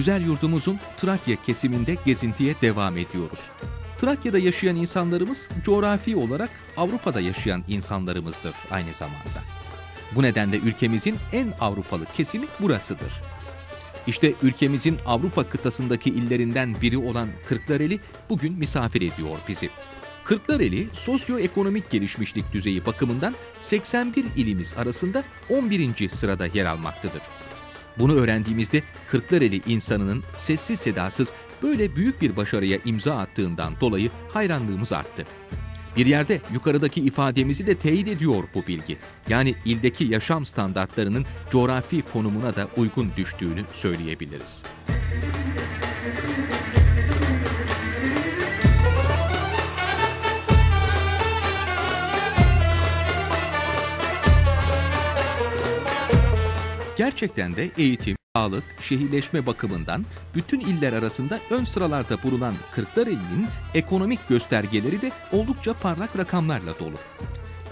güzel yurdumuzun Trakya kesiminde gezintiye devam ediyoruz. Trakya'da yaşayan insanlarımız coğrafi olarak Avrupa'da yaşayan insanlarımızdır aynı zamanda. Bu nedenle ülkemizin en Avrupalı kesimi burasıdır. İşte ülkemizin Avrupa kıtasındaki illerinden biri olan Kırklareli bugün misafir ediyor bizi. Kırklareli sosyoekonomik gelişmişlik düzeyi bakımından 81 ilimiz arasında 11. sırada yer almaktadır. Bunu öğrendiğimizde Kırklareli insanının sessiz sedasız böyle büyük bir başarıya imza attığından dolayı hayranlığımız arttı. Bir yerde yukarıdaki ifademizi de teyit ediyor bu bilgi. Yani ildeki yaşam standartlarının coğrafi konumuna da uygun düştüğünü söyleyebiliriz. Gerçekten de eğitim, sağlık, şehirleşme bakımından bütün iller arasında ön sıralarda bulunan Kırklareli'nin ekonomik göstergeleri de oldukça parlak rakamlarla dolu.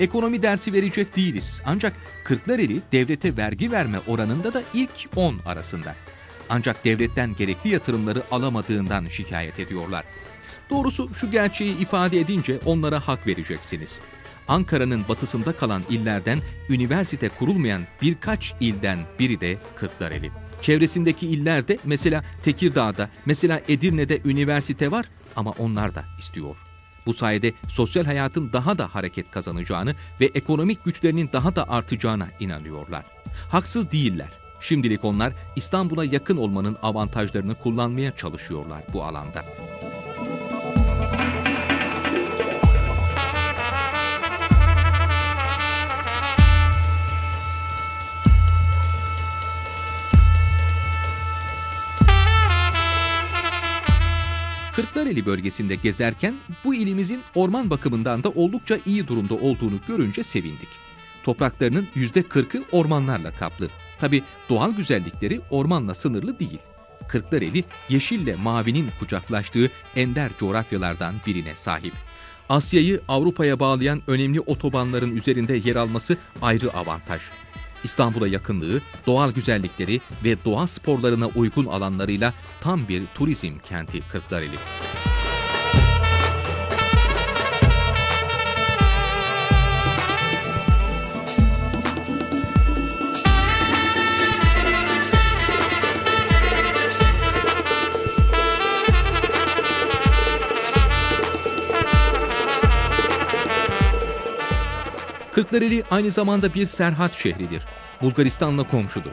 Ekonomi dersi verecek değiliz ancak Kırklareli devlete vergi verme oranında da ilk 10 arasında. Ancak devletten gerekli yatırımları alamadığından şikayet ediyorlar. Doğrusu şu gerçeği ifade edince onlara hak vereceksiniz. Ankara'nın batısında kalan illerden üniversite kurulmayan birkaç ilden biri de Kırklareli. Çevresindeki illerde mesela Tekirdağ'da, mesela Edirne'de üniversite var ama onlar da istiyor. Bu sayede sosyal hayatın daha da hareket kazanacağını ve ekonomik güçlerinin daha da artacağına inanıyorlar. Haksız değiller. Şimdilik onlar İstanbul'a yakın olmanın avantajlarını kullanmaya çalışıyorlar bu alanda. Kırklareli bölgesinde gezerken bu ilimizin orman bakımından da oldukça iyi durumda olduğunu görünce sevindik. Topraklarının %40'ı ormanlarla kaplı. Tabi doğal güzellikleri ormanla sınırlı değil. Kırklareli yeşille mavinin kucaklaştığı ender coğrafyalardan birine sahip. Asya'yı Avrupa'ya bağlayan önemli otobanların üzerinde yer alması ayrı avantaj. İstanbul'a yakınlığı, doğal güzellikleri ve doğa sporlarına uygun alanlarıyla tam bir turizm kenti Kırklareli. Kırklareli aynı zamanda bir serhat şehridir. Bulgaristan'la komşudur.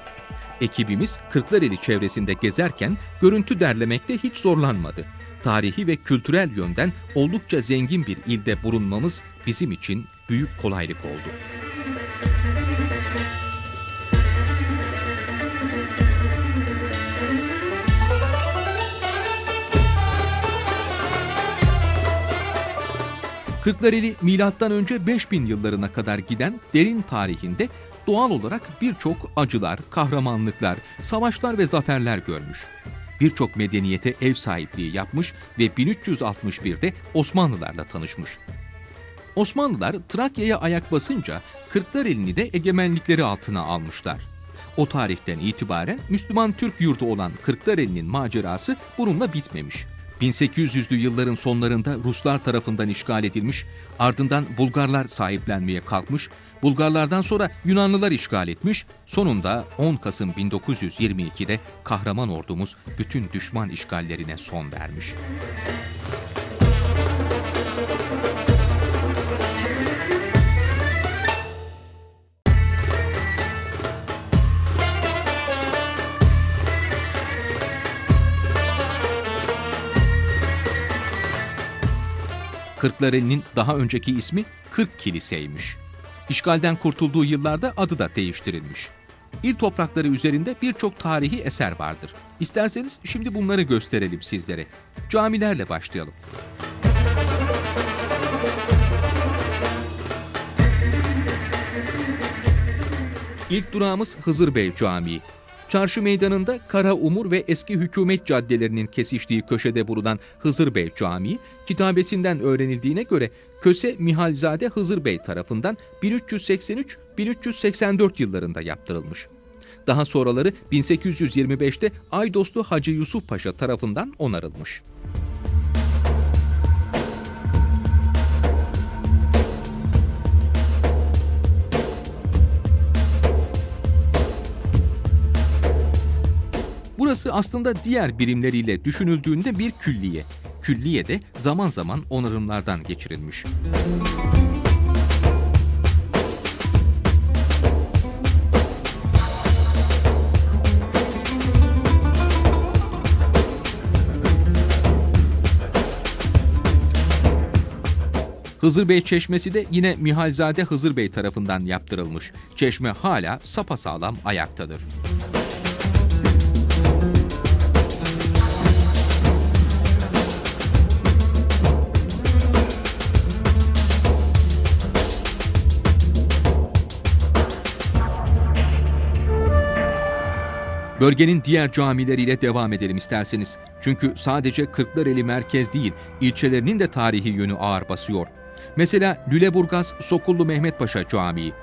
Ekibimiz Kırklareli çevresinde gezerken görüntü derlemekte hiç zorlanmadı. Tarihi ve kültürel yönden oldukça zengin bir ilde bulunmamız bizim için büyük kolaylık oldu. Kırklareli milattan önce 5000 yıllarına kadar giden derin tarihinde doğal olarak birçok acılar, kahramanlıklar, savaşlar ve zaferler görmüş. Birçok medeniyete ev sahipliği yapmış ve 1361'de Osmanlılarla tanışmış. Osmanlılar Trakya'ya ayak basınca Kırklareli'ni de egemenlikleri altına almışlar. O tarihten itibaren Müslüman Türk yurdu olan Kırklareli'nin macerası bununla bitmemiş. 1800'lü yılların sonlarında Ruslar tarafından işgal edilmiş, ardından Bulgarlar sahiplenmeye kalkmış, Bulgarlardan sonra Yunanlılar işgal etmiş, sonunda 10 Kasım 1922'de kahraman ordumuz bütün düşman işgallerine son vermiş. Kırklareli'nin daha önceki ismi Kırk Kilise'ymiş. İşgalden kurtulduğu yıllarda adı da değiştirilmiş. İl toprakları üzerinde birçok tarihi eser vardır. İsterseniz şimdi bunları gösterelim sizlere. Camilerle başlayalım. İlk durağımız Hızır Bey Camii. Çarşı meydanında Kara Umur ve eski hükümet caddelerinin kesiştiği köşede bulunan Hızır Bey Camii, kitabesinden öğrenildiğine göre Köse Mihalzade Hızır Bey tarafından 1383-1384 yıllarında yaptırılmış. Daha sonraları 1825'te Aydoslu Hacı Yusuf Paşa tarafından onarılmış. Burası aslında diğer birimleriyle düşünüldüğünde bir külliye. Külliye de zaman zaman onarımlardan geçirilmiş. Hızır Bey Çeşmesi de yine Mihalzade Hızır Bey tarafından yaptırılmış. Çeşme hala sapasağlam ayaktadır. Bölgenin diğer camileriyle devam edelim isterseniz. Çünkü sadece Kırklareli merkez değil, ilçelerinin de tarihi yönü ağır basıyor. Mesela Lüleburgaz Sokullu Mehmet Paşa Camii.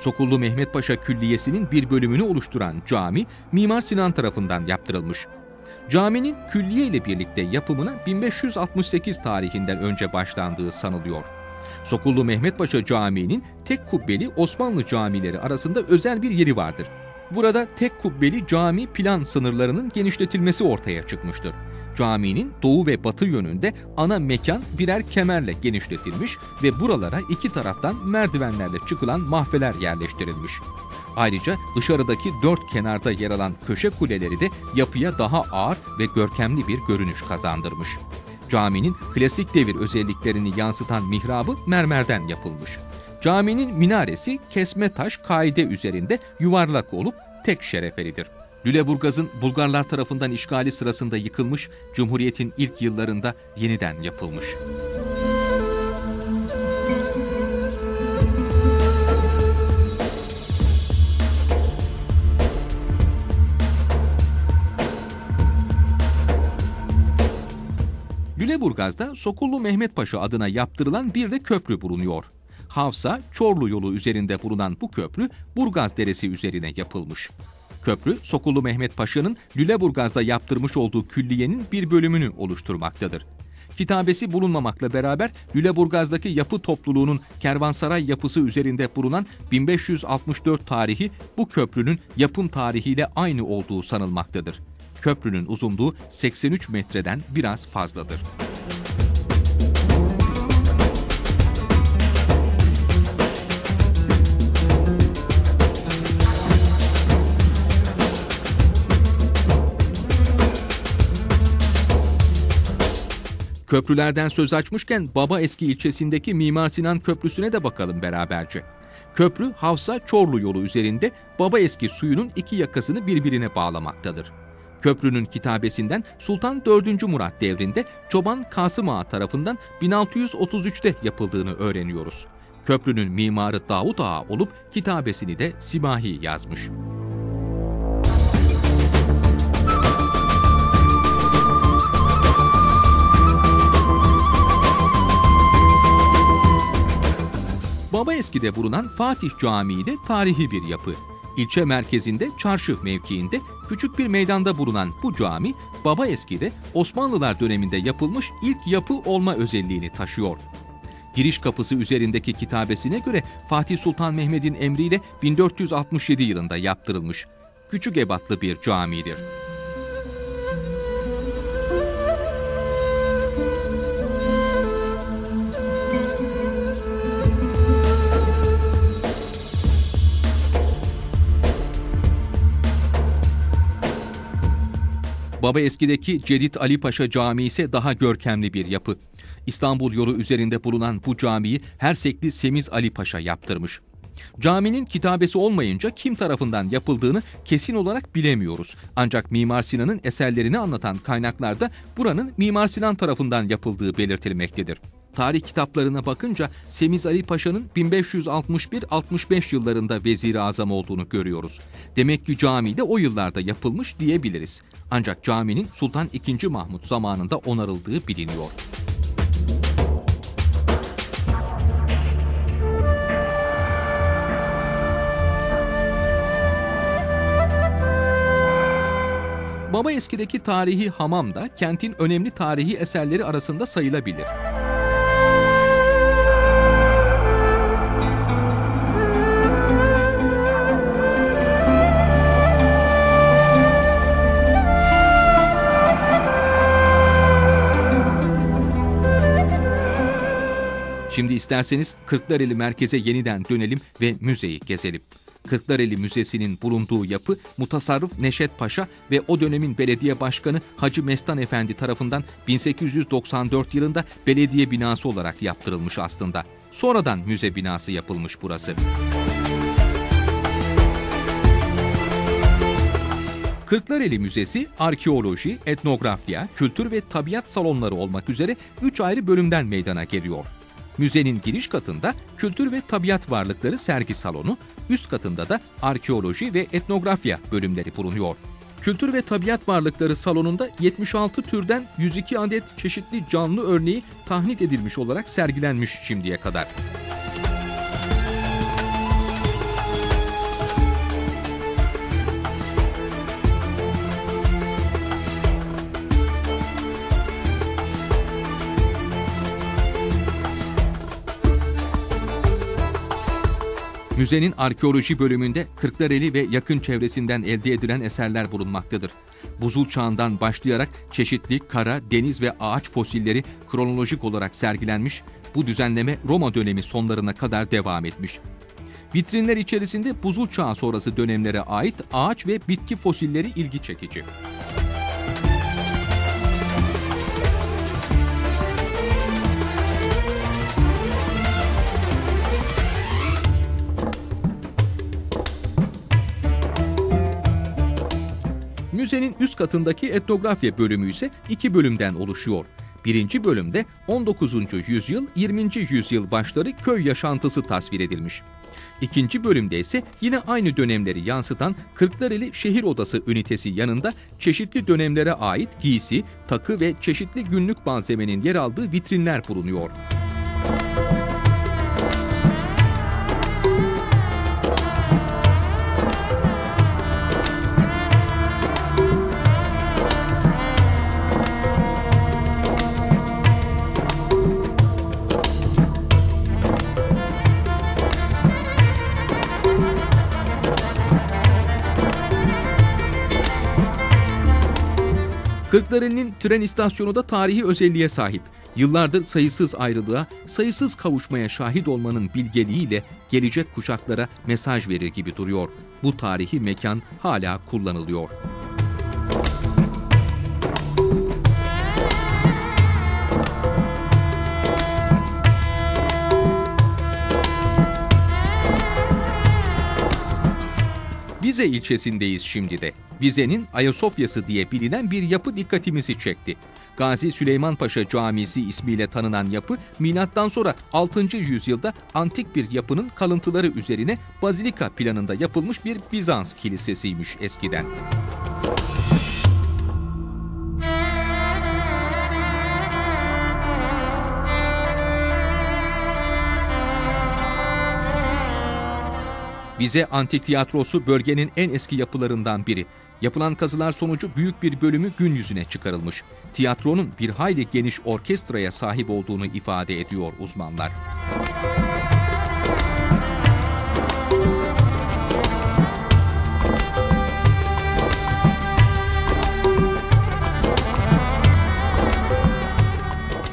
Sokullu Mehmet Paşa Külliyesi'nin bir bölümünü oluşturan cami Mimar Sinan tarafından yaptırılmış. Caminin külliye ile birlikte yapımına 1568 tarihinden önce başlandığı sanılıyor. Sokullu Mehmet Paşa Camii'nin tek kubbeli Osmanlı camileri arasında özel bir yeri vardır. Burada tek kubbeli cami plan sınırlarının genişletilmesi ortaya çıkmıştır. Caminin doğu ve batı yönünde ana mekan birer kemerle genişletilmiş ve buralara iki taraftan merdivenlerle çıkılan mahfeler yerleştirilmiş. Ayrıca dışarıdaki dört kenarda yer alan köşe kuleleri de yapıya daha ağır ve görkemli bir görünüş kazandırmış. Caminin klasik devir özelliklerini yansıtan mihrabı mermerden yapılmış. Caminin minaresi kesme taş kaide üzerinde yuvarlak olup tek şerefelidir. Lüleburgaz'ın Bulgarlar tarafından işgali sırasında yıkılmış, Cumhuriyet'in ilk yıllarında yeniden yapılmış. Lüleburgaz'da Sokullu Mehmet Paşa adına yaptırılan bir de köprü bulunuyor. Havsa, Çorlu yolu üzerinde bulunan bu köprü Burgaz Deresi üzerine yapılmış. Köprü, Sokullu Mehmet Paşa'nın Lüleburgaz'da yaptırmış olduğu külliyenin bir bölümünü oluşturmaktadır. Kitabesi bulunmamakla beraber Lüleburgaz'daki yapı topluluğunun kervansaray yapısı üzerinde bulunan 1564 tarihi bu köprünün yapım tarihiyle aynı olduğu sanılmaktadır. Köprünün uzunluğu 83 metreden biraz fazladır. Köprülerden söz açmışken Baba Eski ilçesindeki Mimar Sinan Köprüsü'ne de bakalım beraberce. Köprü Havsa Çorlu yolu üzerinde Baba Eski suyunun iki yakasını birbirine bağlamaktadır. Köprünün kitabesinden Sultan 4. Murat devrinde Çoban Kasım Ağa tarafından 1633'te yapıldığını öğreniyoruz. Köprünün mimarı Davut Ağa olup kitabesini de Simahi yazmış. Baba Eski'de bulunan Fatih Camii de tarihi bir yapı. İlçe merkezinde çarşı mevkiinde küçük bir meydanda bulunan bu cami Baba Eski'de Osmanlılar döneminde yapılmış ilk yapı olma özelliğini taşıyor. Giriş kapısı üzerindeki kitabesine göre Fatih Sultan Mehmet'in emriyle 1467 yılında yaptırılmış. Küçük ebatlı bir camidir. Baba Eski'deki Cedit Ali Paşa Camii ise daha görkemli bir yapı. İstanbul yolu üzerinde bulunan bu camiyi Hersekli Semiz Ali Paşa yaptırmış. Caminin kitabesi olmayınca kim tarafından yapıldığını kesin olarak bilemiyoruz. Ancak Mimar Sinan'ın eserlerini anlatan kaynaklarda buranın Mimar Sinan tarafından yapıldığı belirtilmektedir. Tarih kitaplarına bakınca Semiz Ali Paşa'nın 1561-65 yıllarında vezir azam olduğunu görüyoruz. Demek ki cami de o yıllarda yapılmış diyebiliriz. Ancak caminin Sultan II. Mahmut zamanında onarıldığı biliniyor. Baba Eski'deki tarihi hamam da kentin önemli tarihi eserleri arasında sayılabilir. Şimdi isterseniz Kırklareli merkeze yeniden dönelim ve müzeyi gezelim. Kırklareli Müzesi'nin bulunduğu yapı mutasarrıf Neşet Paşa ve o dönemin belediye başkanı Hacı Mestan Efendi tarafından 1894 yılında belediye binası olarak yaptırılmış aslında. Sonradan müze binası yapılmış burası. Kırklareli Müzesi, arkeoloji, etnografya, kültür ve tabiat salonları olmak üzere 3 ayrı bölümden meydana geliyor. Müzenin giriş katında kültür ve tabiat varlıkları sergi salonu, üst katında da arkeoloji ve etnografya bölümleri bulunuyor. Kültür ve tabiat varlıkları salonunda 76 türden 102 adet çeşitli canlı örneği tahnit edilmiş olarak sergilenmiş şimdiye kadar. Müzenin arkeoloji bölümünde Kırklareli ve yakın çevresinden elde edilen eserler bulunmaktadır. Buzul çağından başlayarak çeşitli kara, deniz ve ağaç fosilleri kronolojik olarak sergilenmiş, bu düzenleme Roma dönemi sonlarına kadar devam etmiş. Vitrinler içerisinde buzul çağı sonrası dönemlere ait ağaç ve bitki fosilleri ilgi çekici. Müzenin üst katındaki etnografya bölümü ise iki bölümden oluşuyor. Birinci bölümde 19. yüzyıl 20. yüzyıl başları köy yaşantısı tasvir edilmiş. İkinci bölümde ise yine aynı dönemleri yansıtan Kırklareli Şehir Odası ünitesi yanında çeşitli dönemlere ait giysi, takı ve çeşitli günlük malzemenin yer aldığı vitrinler bulunuyor. Kırklareli'nin tren istasyonu da tarihi özelliğe sahip. Yıllardır sayısız ayrılığa, sayısız kavuşmaya şahit olmanın bilgeliğiyle gelecek kuşaklara mesaj verir gibi duruyor. Bu tarihi mekan hala kullanılıyor. Vize ilçesindeyiz şimdi de. Vize'nin Ayasofya'sı diye bilinen bir yapı dikkatimizi çekti. Gazi Süleyman Paşa Camisi ismiyle tanınan yapı milattan sonra 6. yüzyılda antik bir yapının kalıntıları üzerine bazilika planında yapılmış bir Bizans kilisesiymiş eskiden. Vize Antik Tiyatrosu bölgenin en eski yapılarından biri. Yapılan kazılar sonucu büyük bir bölümü gün yüzüne çıkarılmış. Tiyatronun bir hayli geniş orkestraya sahip olduğunu ifade ediyor uzmanlar.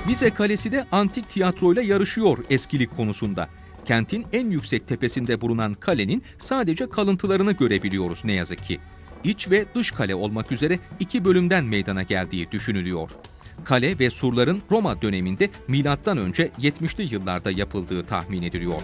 Vize Kalesi de antik tiyatroyla yarışıyor eskilik konusunda. Kentin en yüksek tepesinde bulunan kalenin sadece kalıntılarını görebiliyoruz ne yazık ki. İç ve dış kale olmak üzere iki bölümden meydana geldiği düşünülüyor. Kale ve surların Roma döneminde önce 70'li yıllarda yapıldığı tahmin ediliyor.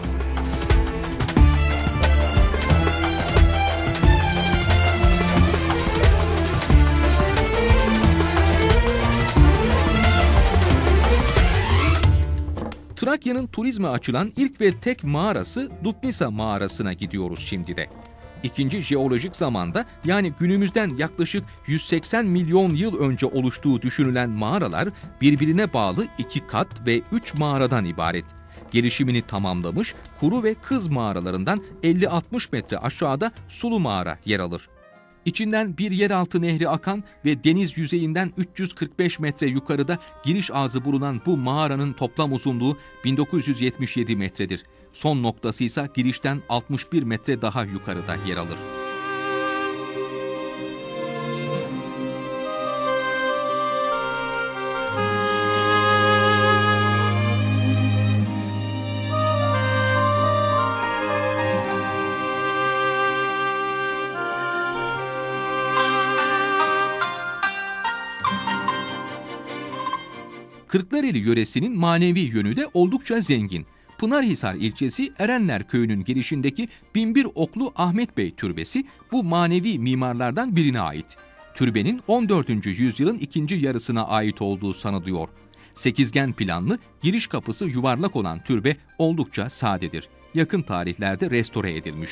Trakya'nın turizme açılan ilk ve tek mağarası Dupnisa mağarasına gidiyoruz şimdi de. İkinci jeolojik zamanda yani günümüzden yaklaşık 180 milyon yıl önce oluştuğu düşünülen mağaralar birbirine bağlı iki kat ve üç mağaradan ibaret. Gelişimini tamamlamış Kuru ve Kız mağaralarından 50-60 metre aşağıda Sulu mağara yer alır. İçinden bir yeraltı nehri akan ve deniz yüzeyinden 345 metre yukarıda giriş ağzı bulunan bu mağaranın toplam uzunluğu 1977 metredir. Son noktası ise girişten 61 metre daha yukarıda yer alır. Kırklareli yöresinin manevi yönü de oldukça zengin. Pınarhisar ilçesi Erenler köyünün girişindeki Binbir Oklu Ahmet Bey Türbesi bu manevi mimarlardan birine ait. Türbenin 14. yüzyılın ikinci yarısına ait olduğu sanılıyor. Sekizgen planlı, giriş kapısı yuvarlak olan türbe oldukça sadedir. Yakın tarihlerde restore edilmiş.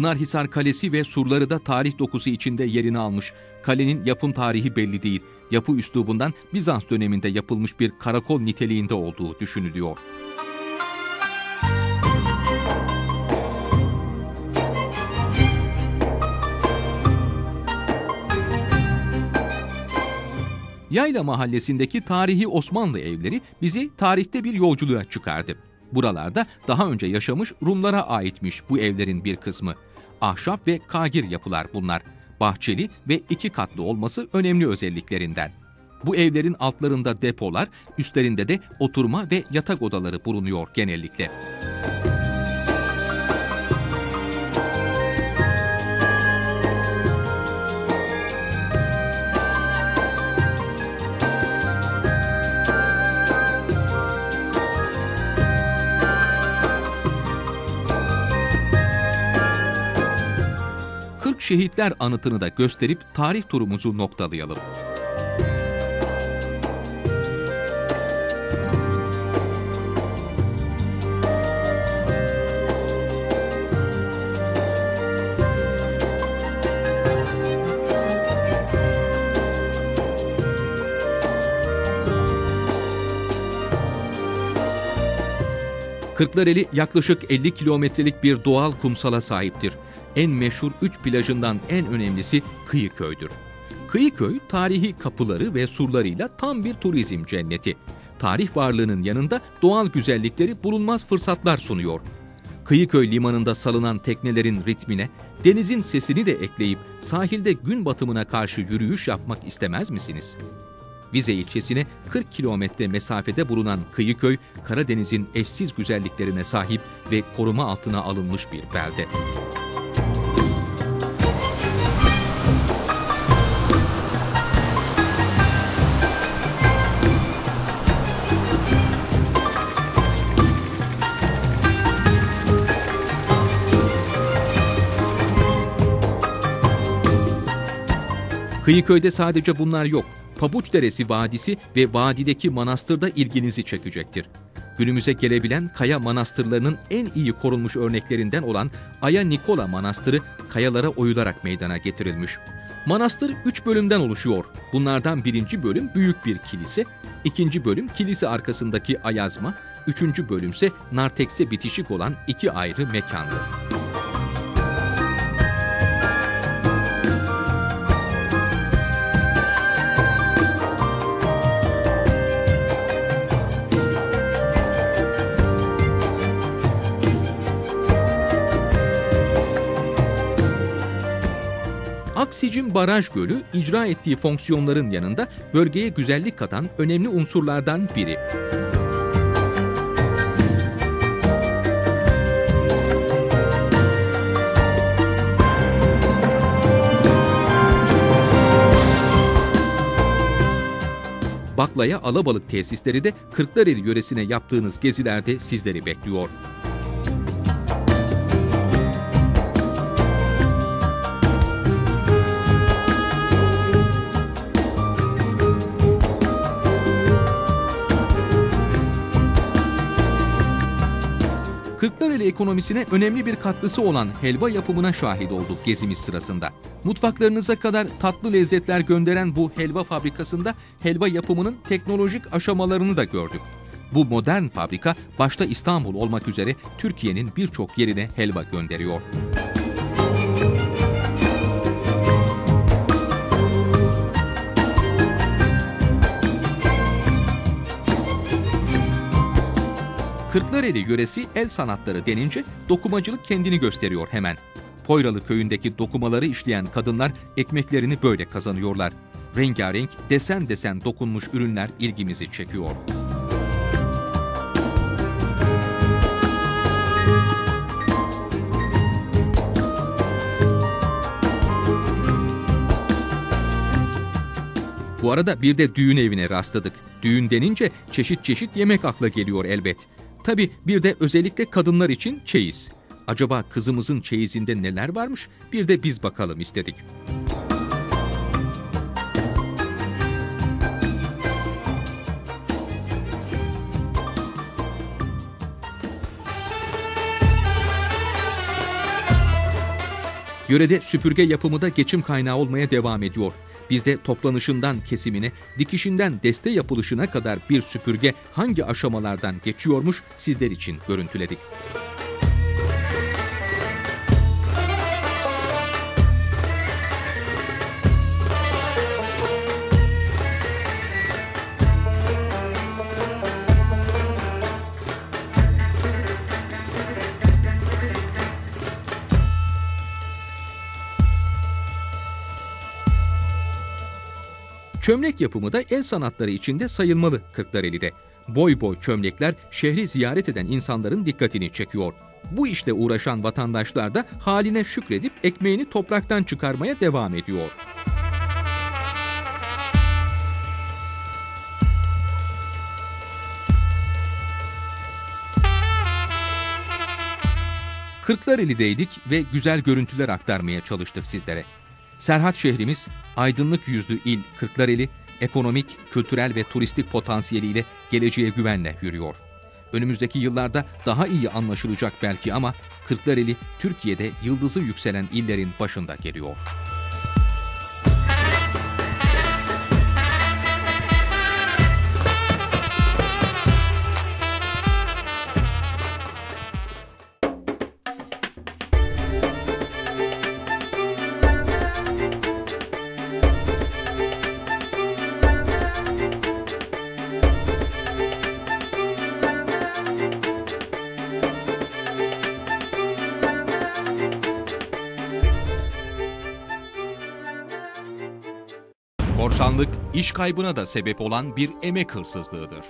Pınarhisar Kalesi ve surları da tarih dokusu içinde yerini almış. Kalenin yapım tarihi belli değil. Yapı üslubundan Bizans döneminde yapılmış bir karakol niteliğinde olduğu düşünülüyor. Yayla mahallesindeki tarihi Osmanlı evleri bizi tarihte bir yolculuğa çıkardı. Buralarda daha önce yaşamış Rumlara aitmiş bu evlerin bir kısmı. Ahşap ve kagir yapılar bunlar. Bahçeli ve iki katlı olması önemli özelliklerinden. Bu evlerin altlarında depolar, üstlerinde de oturma ve yatak odaları bulunuyor genellikle. Şehitler anıtını da gösterip tarih turumuzu noktalayalım. Kırklareli yaklaşık 50 kilometrelik bir doğal kumsala sahiptir en meşhur üç plajından en önemlisi Kıyıköy'dür. Kıyıköy, tarihi kapıları ve surlarıyla tam bir turizm cenneti. Tarih varlığının yanında doğal güzellikleri bulunmaz fırsatlar sunuyor. Kıyıköy limanında salınan teknelerin ritmine, denizin sesini de ekleyip sahilde gün batımına karşı yürüyüş yapmak istemez misiniz? Vize ilçesine 40 kilometre mesafede bulunan Kıyıköy, Karadeniz'in eşsiz güzelliklerine sahip ve koruma altına alınmış bir belde. Kıyıköy'de sadece bunlar yok. Pabuçderesi Vadisi ve vadideki manastır da ilginizi çekecektir. Günümüze gelebilen kaya manastırlarının en iyi korunmuş örneklerinden olan Aya Nikola Manastırı kayalara oyularak meydana getirilmiş. Manastır üç bölümden oluşuyor. Bunlardan birinci bölüm büyük bir kilise, ikinci bölüm kilise arkasındaki ayazma, üçüncü bölümse nartekse bitişik olan iki ayrı mekandır. Aksicim Baraj Gölü icra ettiği fonksiyonların yanında bölgeye güzellik katan önemli unsurlardan biri. Baklaya alabalık tesisleri de Kırklareli yöresine yaptığınız gezilerde sizleri bekliyor. Kırklareli ekonomisine önemli bir katkısı olan helva yapımına şahit olduk gezimiz sırasında. Mutfaklarınıza kadar tatlı lezzetler gönderen bu helva fabrikasında helva yapımının teknolojik aşamalarını da gördük. Bu modern fabrika başta İstanbul olmak üzere Türkiye'nin birçok yerine helva gönderiyor. Kırklareli yöresi el sanatları denince dokumacılık kendini gösteriyor hemen. Poyralı köyündeki dokumaları işleyen kadınlar ekmeklerini böyle kazanıyorlar. Rengarenk, desen desen dokunmuş ürünler ilgimizi çekiyor. Bu arada bir de düğün evine rastladık. Düğün denince çeşit çeşit yemek akla geliyor elbet. Tabi bir de özellikle kadınlar için çeyiz. Acaba kızımızın çeyizinde neler varmış? Bir de biz bakalım istedik. Yörede süpürge yapımı da geçim kaynağı olmaya devam ediyor. Bizde toplanışından kesimine, dikişinden deste yapılışına kadar bir süpürge hangi aşamalardan geçiyormuş sizler için görüntüledik. Çömlek yapımı da el sanatları içinde sayılmalı Kırklareli'de. Boy boy çömlekler şehri ziyaret eden insanların dikkatini çekiyor. Bu işle uğraşan vatandaşlar da haline şükredip ekmeğini topraktan çıkarmaya devam ediyor. Kırklareli'deydik ve güzel görüntüler aktarmaya çalıştık sizlere. Serhat şehrimiz aydınlık yüzlü il Kırklareli ekonomik, kültürel ve turistik potansiyeliyle geleceğe güvenle yürüyor. Önümüzdeki yıllarda daha iyi anlaşılacak belki ama Kırklareli Türkiye'de yıldızı yükselen illerin başında geliyor. İş kaybına da sebep olan bir emek hırsızlığıdır.